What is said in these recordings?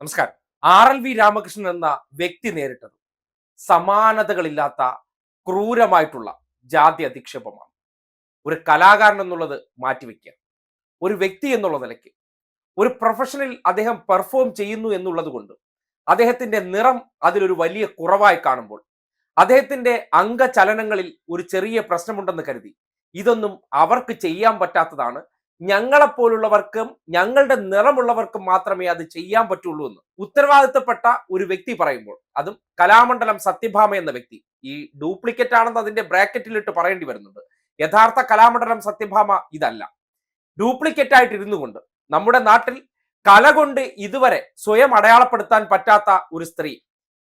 നമസ്കാരം. R L V Ramakrishnan എന്ന വ്യക്തി നേരിട്ടത് സമാനതകളില്ലാത്ത ക്രൂരമായിട്ടുള്ള ജാതി അധിക്ഷേപമാണ്. ഒരു കലാകാരൻ എന്നുള്ളത് മാറ്റിവെക്കുക ഒരു വ്യക്തി എന്നുള്ള നിലയ്ക്ക്. ഒരു പ്രൊഫഷനിൽ അദ്ദേഹം പെർഫോം ചെയ്യുന്നു എന്നുള്ളത് കൊണ്ട് അദ്ദേഹത്തിന്റെ നിറം അതിലൊരു വലിയ കുറവായി കാണുമ്പോൾ അദ്ദേഹത്തിന്റെ അംഗചലനങ്ങളിൽ ഒരു ചെറിയ പ്രശ്നമുണ്ടെന്ന് കരുതി ഇതൊന്നും അവർക്ക് ചെയ്യാൻ പറ്റാത്തതാണ് ഞങ്ങളെപ്പോലുള്ളവർക്കും ഞങ്ങളുടെ നിറമുള്ളവർക്കും മാത്രമേ അത് ചെയ്യാൻ പറ്റുള്ളൂ എന്ന്. ഉത്തരവാദിത്തപ്പെട്ട ഒരു വ്യക്തി പറയുമ്പോൾ അതും കലാമണ്ഡലം സത്യഭാമ എന്ന വ്യക്തി. ഈ ഡ്യൂപ്ലിക്കേറ്റ് ആണെന്ന് അതിന്റെ ബ്രാക്കറ്റിലിട്ട് പറയേണ്ടി വരുന്നുണ്ട്. യഥാർത്ഥ കലാമണ്ഡലം സത്യഭാമ ഇതല്ല. ഡ്യൂപ്ലിക്കേറ്റ് ആയിട്ട് ഇരുന്നു കൊണ്ട് നമ്മുടെ നാട്ടിൽ കല കൊണ്ട് ഇതുവരെ സ്വയം അടയാളപ്പെടുത്താൻ പറ്റാത്ത ഒരു സ്ത്രീ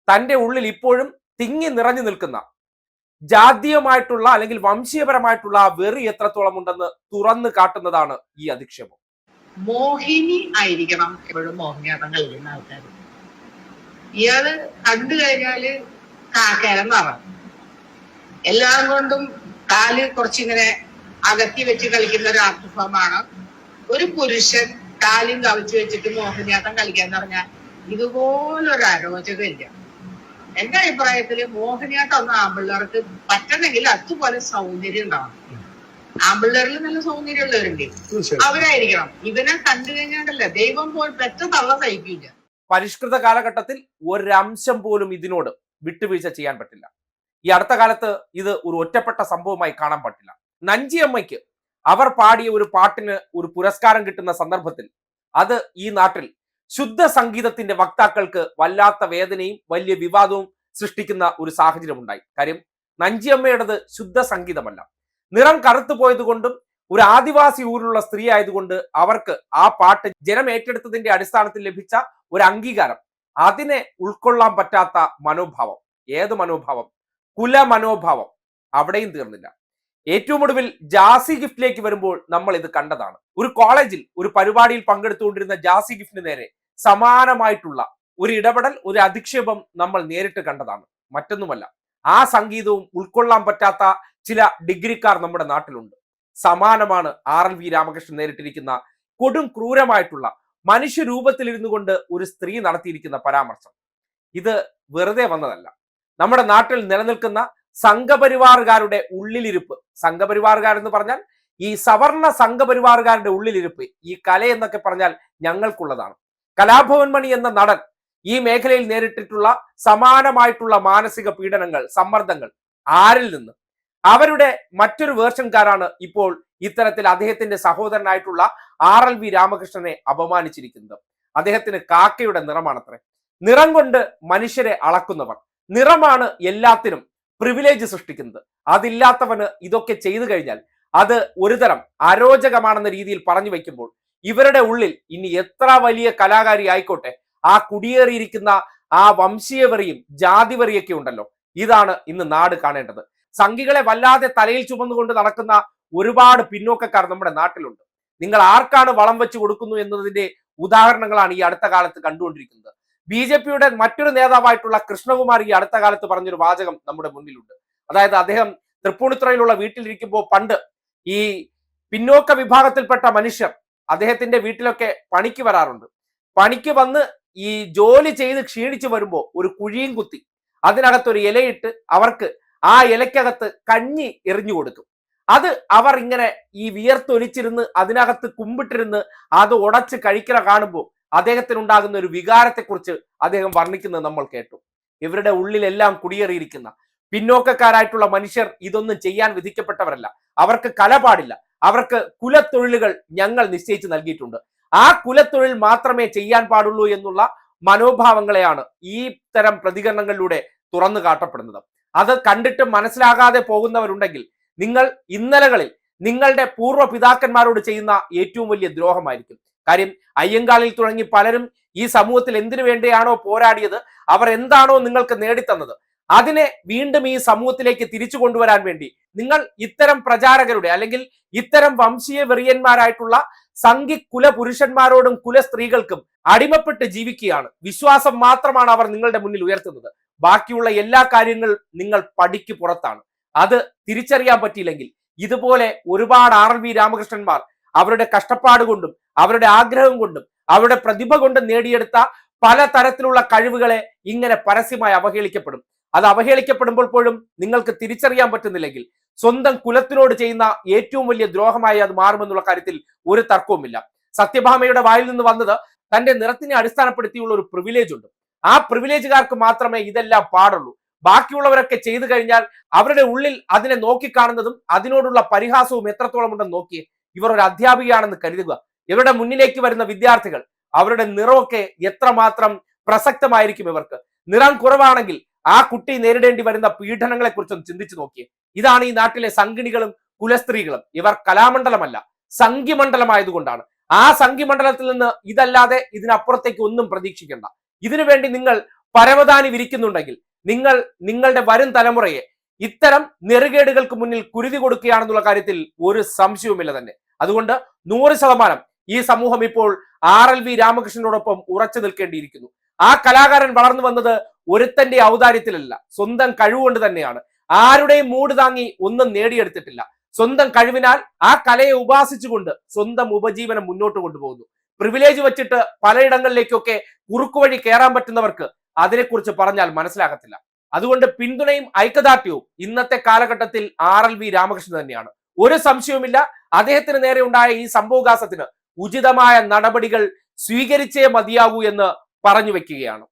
തന്റെ ഉള്ളിൽ ഇപ്പോഴും തിങ്ങി നിറഞ്ഞു നിൽക്കുന്ന ജാതീയമായിട്ടുള്ള അല്ലെങ്കിൽ വംശീയപരമായിട്ടുള്ള വെറി എത്രത്തോളം ഉണ്ടെന്ന് തുറന്നു കാട്ടുന്നതാണ് ഈ അധിക്ഷേപം. മോഹിനി ആയിരിക്കണം എപ്പോഴും മോഹിനിയാട്ടം കളിക്കുന്ന ആൾക്കാർ. ഇയാൾ കണ്ടു കഴിഞ്ഞാൽ കാക്കേരം നിറം എല്ലാം കൊണ്ടും കാൽ കുറച്ചിങ്ങനെ അകത്തി വെച്ച് കളിക്കുന്ന ഒരു ആർട്ടിഫോമാണ് ഒരു പുരുഷൻ കാലും കവച്ചു വെച്ചിട്ട് മോഹിനിയാട്ടം കളിക്കാന്ന് പറഞ്ഞാൽ ഇതുപോലൊരു അരോചകമില്ല. എന്റെ അഭിപ്രായത്തിൽ മോഹിനിയാട്ടം ഒന്നും ആമ്പിള്ളേർക്ക് പറ്റണമെങ്കിൽ അതുപോലെ സൗന്ദര്യം ഉണ്ടാവണം. ആമ്പിള്ളേരിൽ നല്ല സൗന്ദര്യമുള്ളവരുണ്ട്. അവരായിരിക്കണം. ഇവനെ കണ്ടു കഴിഞ്ഞാണ്ടല്ല ദൈവം പോൽ പെറ്റ തള്ള സഹിക്കില്ല പരിഷ്കൃത കാലഘട്ടത്തിൽ ഒരംശം പോലും ഇതിനോട് വിട്ടുവീഴ്ച ചെയ്യാൻ പറ്റില്ല. ഈ അടുത്ത കാലത്ത് ഇത് ഒരു ഒറ്റപ്പെട്ട സംഭവമായി കാണാൻ പറ്റില്ല. നഞ്ചിയമ്മയ്ക്ക് അവർ പാടിയ ഒരു പാട്ടിന് ഒരു പുരസ്കാരം കിട്ടുന്ന സന്ദർഭത്തിൽ അത് ഈ നാട്ടിൽ ശുദ്ധ സംഗീതത്തിന്റെ വക്താക്കൾക്ക് വല്ലാത്ത വേദനയും വലിയ വിവാദവും സൃഷ്ടിക്കുന്ന ഒരു സാഹചര്യം ഉണ്ടായി കാര്യം നഞ്ചിയമ്മയുടേത് ശുദ്ധ സംഗീതമല്ല നിറം കറുത്തു പോയതുകൊണ്ടും ഒരു ആദിവാസി ഊരിലുള്ള സ്ത്രീ ആയതുകൊണ്ട് അവർക്ക് ആ പാട്ട് ജനം ഏറ്റെടുത്തതിന്റെ അടിസ്ഥാനത്തിൽ ലഭിച്ച ഒരു അംഗീകാരം. അതിനെ ഉൾക്കൊള്ളാൻ പറ്റാത്ത മനോഭാവം. ഏത് മനോഭാവം? കുല മനോഭാവം അവിടെയും തീർന്നില്ല. ഏറ്റവും ഒടുവിൽ ജാസി ഗിഫ്റ്റിലേക്ക് വരുമ്പോൾ നമ്മൾ ഇത് കണ്ടതാണ്. ഒരു കോളേജിൽ ഒരു പരിപാടിയിൽ പങ്കെടുത്തുകൊണ്ടിരുന്ന ജാസി ഗിഫ്റ്റിന് നേരെ സമാനമായിട്ടുള്ള ഒരു ഇടപെടൽ ഒരു അധിക്ഷേപം നമ്മൾ നേരിട്ട് കണ്ടതാണ്. മറ്റൊന്നുമല്ല ആ സംഗീതവും ഉൾക്കൊള്ളാൻ പറ്റാത്ത ചില ഡിഗ്രിക്കാർ നമ്മുടെ നാട്ടിലുണ്ട്. സമാനമാണ് ആർ എൽ വി രാമകൃഷ്ണൻ നേരിട്ടിരിക്കുന്ന കൊടും ക്രൂരമായിട്ടുള്ള മനുഷ്യരൂപത്തിലിരുന്നു കൊണ്ട് ഒരു സ്ത്രീ നടത്തിയിരിക്കുന്ന പരാമർശം. ഇത് വെറുതെ വന്നതല്ല. നമ്മുടെ നാട്ടിൽ നിലനിൽക്കുന്ന സംഘപരിവാറുകാരുടെ ഉള്ളിലിരിപ്പ്. സംഘപരിവാറുകാർ എന്ന് പറഞ്ഞാൽ ഈ സവർണ സംഘപരിവാറുകാരുടെ ഉള്ളിലിരിപ്പ് ഈ കല എന്നൊക്കെ പറഞ്ഞാൽ ഞങ്ങൾക്കുള്ളതാണ്. കലാഭവൻ മണി എന്ന നടൻ ഈ മേഖലയിൽ നേരിട്ടിട്ടുള്ള സമാനമായിട്ടുള്ള മാനസിക പീഡനങ്ങൾ സമ്മർദ്ദങ്ങൾ ആരിൽ നിന്ന്? അവരുടെ മറ്റൊരു വേർഷൻകാരാണ് ഇപ്പോൾ ഇത്തരത്തിൽ അദ്ദേഹത്തിന്റെ സഹോദരനായിട്ടുള്ള ആർ എൽ വി രാമകൃഷ്ണനെ അപമാനിച്ചിരിക്കുന്നത്. അദ്ദേഹത്തിന് കാക്കയുടെ നിറമാണത്രേ. നിറം കൊണ്ട് മനുഷ്യരെ അളക്കുന്നവർ. നിറമാണ് എല്ലാത്തിനും പ്രിവിലേജ് സൃഷ്ടിക്കുന്നത്. അതില്ലാത്തവന് ഇതൊക്കെ ചെയ്തു കഴിഞ്ഞാൽ അത് ഒരുതരം അരോചകമാണെന്ന രീതിയിൽ പറഞ്ഞു വെക്കുമ്പോൾ ഇവരുടെ ഉള്ളിൽ ഇനി എത്ര വലിയ കലാകാരി ആയിക്കോട്ടെ ആ കുടിയേറിയിരിക്കുന്ന ആ വംശീയവറിയും ജാതിവറിയൊക്കെ ഉണ്ടല്ലോ. ഇതാണ് ഇന്ന് നാട് കാണേണ്ടത്. സംഘികളെ വല്ലാതെ തലയിൽ ചുമന്നുകൊണ്ട് നടക്കുന്ന ഒരുപാട് പിന്നോക്കക്കാർ നമ്മുടെ നാട്ടിലുണ്ട്. നിങ്ങൾ ആർക്കാണ് വളം വെച്ച് കൊടുക്കുന്നു എന്നതിന്റെ ഉദാഹരണങ്ങളാണ് ഈ അടുത്ത കാലത്ത് കണ്ടുകൊണ്ടിരിക്കുന്നത്. ബി ജെ പിയുടെ മറ്റൊരു നേതാവായിട്ടുള്ള കൃഷ്ണകുമാർ ഈ അടുത്ത കാലത്ത് പറഞ്ഞൊരു വാചകം നമ്മുടെ മുന്നിലുണ്ട്. അതായത് അദ്ദേഹം തൃപ്പൂണിത്തുറയിലുള്ള വീട്ടിലിരിക്കുമ്പോൾ പണ്ട് ഈ പിന്നോക്ക വിഭാഗത്തിൽപ്പെട്ട മനുഷ്യർ അദ്ദേഹത്തിന്റെ വീട്ടിലൊക്കെ പണിക്ക് വരാറുണ്ട്. പണിക്ക് വന്ന് ഈ ജോലി ചെയ്ത് ക്ഷീണിച്ചു വരുമ്പോൾ ഒരു കുഴിയും കുത്തി അതിനകത്ത് ഒരു ഇലയിട്ട് അവർക്ക് ആ ഇലയ്ക്കകത്ത് കഞ്ഞി എറിഞ്ഞു കൊടുക്കും. അത് അവർ ഇങ്ങനെ ഈ വിയർത്തൊലിച്ചിരുന്ന് അതിനകത്ത് കുമ്പിട്ടിരുന്ന് അത് ഉടച്ച് കഴിക്കണ കാണുമ്പോൾ അദ്ദേഹത്തിന് ഉണ്ടാകുന്ന ഒരു വികാരത്തെക്കുറിച്ച് അദ്ദേഹം വർണിക്കുന്നത് നമ്മൾ കേട്ടു. ഇവരുടെ ഉള്ളിലെല്ലാം കുടിയേറിയിരിക്കുന്ന പിന്നോക്കക്കാരായിട്ടുള്ള മനുഷ്യർ ഇതൊന്നും ചെയ്യാൻ വിധിക്കപ്പെട്ടവരല്ല. അവർക്ക് കല പാടില്ല അവർക്ക് കുലത്തൊഴിലുകൾ ഞങ്ങൾ നിശ്ചയിച്ച് നൽകിയിട്ടുണ്ട്. ആ കുലത്തൊഴിൽ മാത്രമേ ചെയ്യാൻ പാടുള്ളൂ എന്നുള്ള മനോഭാവങ്ങളെയാണ് ഈ തരം പ്രതികരണങ്ങളിലൂടെ തുറന്നു കാട്ടപ്പെടുന്നത്. അത് കണ്ടിട്ട് മനസ്സിലാകാതെ പോകുന്നവരുണ്ടെങ്കിൽ നിങ്ങൾ ഇന്നലകളിൽ നിങ്ങളുടെ പൂർവ പിതാക്കന്മാരോട് ചെയ്യുന്ന ഏറ്റവും വലിയ ദ്രോഹമായിരിക്കും. കാര്യം അയ്യങ്കാളിൽ തുടങ്ങി പലരും ഈ സമൂഹത്തിൽ എന്തിനു വേണ്ടിയാണോ പോരാടിയത്? അവർ എന്താണോ നിങ്ങൾക്ക് നേടിത്തന്നത്? അതിനെ വീണ്ടും ഈ സമൂഹത്തിലേക്ക് തിരിച്ചു കൊണ്ടുവരാൻ വേണ്ടി നിങ്ങൾ ഇത്തരം പ്രചാരകരുടെ അല്ലെങ്കിൽ ഇത്തരം വംശീയ വെറിയന്മാരായിട്ടുള്ള സംഘി കുല പുരുഷന്മാരോടും കുല സ്ത്രീകൾക്കും അടിമപ്പെട്ട് ജീവിക്കുകയാണ്. വിശ്വാസം മാത്രമാണ് അവർ നിങ്ങളുടെ മുന്നിൽ ഉയർത്തുന്നത്. ബാക്കിയുള്ള എല്ലാ കാര്യങ്ങൾ നിങ്ങൾ പടിക്ക് പുറത്താണ്. അത് തിരിച്ചറിയാൻ പറ്റിയില്ലെങ്കിൽ ഇതുപോലെ ഒരുപാട് ആർ വി രാമകൃഷ്ണന്മാർ അവരുടെ കഷ്ടപ്പാട് കൊണ്ടും അവരുടെ ആഗ്രഹം കൊണ്ടും അവരുടെ പ്രതിഭ കൊണ്ടും നേടിയെടുത്ത പല തരത്തിലുള്ള കഴിവുകളെ ഇങ്ങനെ പരസ്യമായി അവഹേളിക്കപ്പെടും. അത് അവഹേളിക്കപ്പെടുമ്പോൾ പോലും നിങ്ങൾക്ക് തിരിച്ചറിയാൻ പറ്റുന്നില്ലെങ്കിൽ സ്വന്തം കുലത്തിനോട് ചെയ്യുന്ന ഏറ്റവും വലിയ ദ്രോഹമായി അത് മാറുമെന്നുള്ള കാര്യത്തിൽ ഒരു തർക്കവുമില്ല. സത്യഭാമയുടെ വായിൽ നിന്ന് വന്നത് തന്റെ നിറത്തിനെ അടിസ്ഥാനപ്പെടുത്തിയുള്ള ഒരു പ്രിവിലേജ് ഉണ്ട്. ആ പ്രിവിലേജുകാർക്ക് മാത്രമേ ഇതെല്ലാം പാടുള്ളൂ. ബാക്കിയുള്ളവരൊക്കെ ചെയ്തു കഴിഞ്ഞാൽ അവരുടെ ഉള്ളിൽ അതിനെ നോക്കിക്കാണുന്നതും അതിനോടുള്ള പരിഹാസവും എത്രത്തോളം ഉണ്ടെന്ന് നോക്കിയേ ഇവർ ഒരു അധ്യാപികയാണെന്ന് കരുതുക. ഇവരുടെ മുന്നിലേക്ക് വരുന്ന വിദ്യാർത്ഥികൾ അവരുടെ നിറമൊക്കെ എത്രമാത്രം പ്രസക്തമായിരിക്കും ഇവർക്ക്. നിറം കുറവാണെങ്കിൽ ആ കുട്ടി നേരിടേണ്ടി വരുന്ന പീഡനങ്ങളെ കുറിച്ചൊന്ന് ചിന്തിച്ചു നോക്കിയേ. ഇതാണ് ഈ നാട്ടിലെ സംഗിണികളും കുലസ്ത്രീകളും. ഇവർ കലാമണ്ഡലമല്ല സംഘിമണ്ഡലമായതുകൊണ്ടാണ്. ആ സംഘിമണ്ഡലത്തിൽ നിന്ന് ഇതല്ലാതെ ഇതിനപ്പുറത്തേക്ക് ഒന്നും പ്രതീക്ഷിക്കേണ്ട. ഇതിനുവേണ്ടി നിങ്ങൾ പരവതാനി വിരിക്കുന്നുണ്ടെങ്കിൽ നിങ്ങൾ നിങ്ങളുടെ വരും തലമുറയെ ഇത്തരം നെറുകേടുകൾക്ക് മുന്നിൽ കുരുതി കൊടുക്കുകയാണെന്നുള്ള കാര്യത്തിൽ ഒരു സംശയവുമില്ല തന്നെ. അതുകൊണ്ട് നൂറ് ശതമാനം ഈ സമൂഹം ഇപ്പോൾ ആർ എൽ വി രാമകൃഷ്ണനോടൊപ്പം ഉറച്ചു നിൽക്കേണ്ടിയിരിക്കുന്നു. ആ കലാകാരൻ വളർന്നു വന്നത് ഒരുത്തന്റെ ഔദാര്യത്തിലല്ല സ്വന്തം കഴിവുകൊണ്ട് തന്നെയാണ്. ആരുടെയും മൂട് താങ്ങി ഒന്നും നേടിയെടുത്തിട്ടില്ല. സ്വന്തം കഴിവിനാൽ ആ കലയെ ഉപാസിച്ചുകൊണ്ട് സ്വന്തം ഉപജീവനം മുന്നോട്ട് കൊണ്ടുപോകുന്നു. പ്രിവിലേജ് വെച്ചിട്ട് പലയിടങ്ങളിലേക്കൊക്കെ കുറുക്കുവഴി കയറാൻ പറ്റുന്നവർക്ക് അതിനെക്കുറിച്ച് പറഞ്ഞാൽ മനസ്സിലാകത്തില്ല. അതുകൊണ്ട് പിന്തുണയും ഐക്യദാർഢ്യവും ഇന്നത്തെ കാലഘട്ടത്തിൽ ആർ എൽ വി രാമകൃഷ്ണൻ തന്നെയാണ്. ഒരു സംശയവുമില്ല. അദ്ദേഹത്തിന് നേരെ ഉണ്ടായ ഈ സംഭവകാശത്തിന് ഉചിതമായ നടപടികൾ സ്വീകരിച്ചേ മതിയാകൂ എന്ന് പറഞ്ഞു വെക്കുകയാണ്.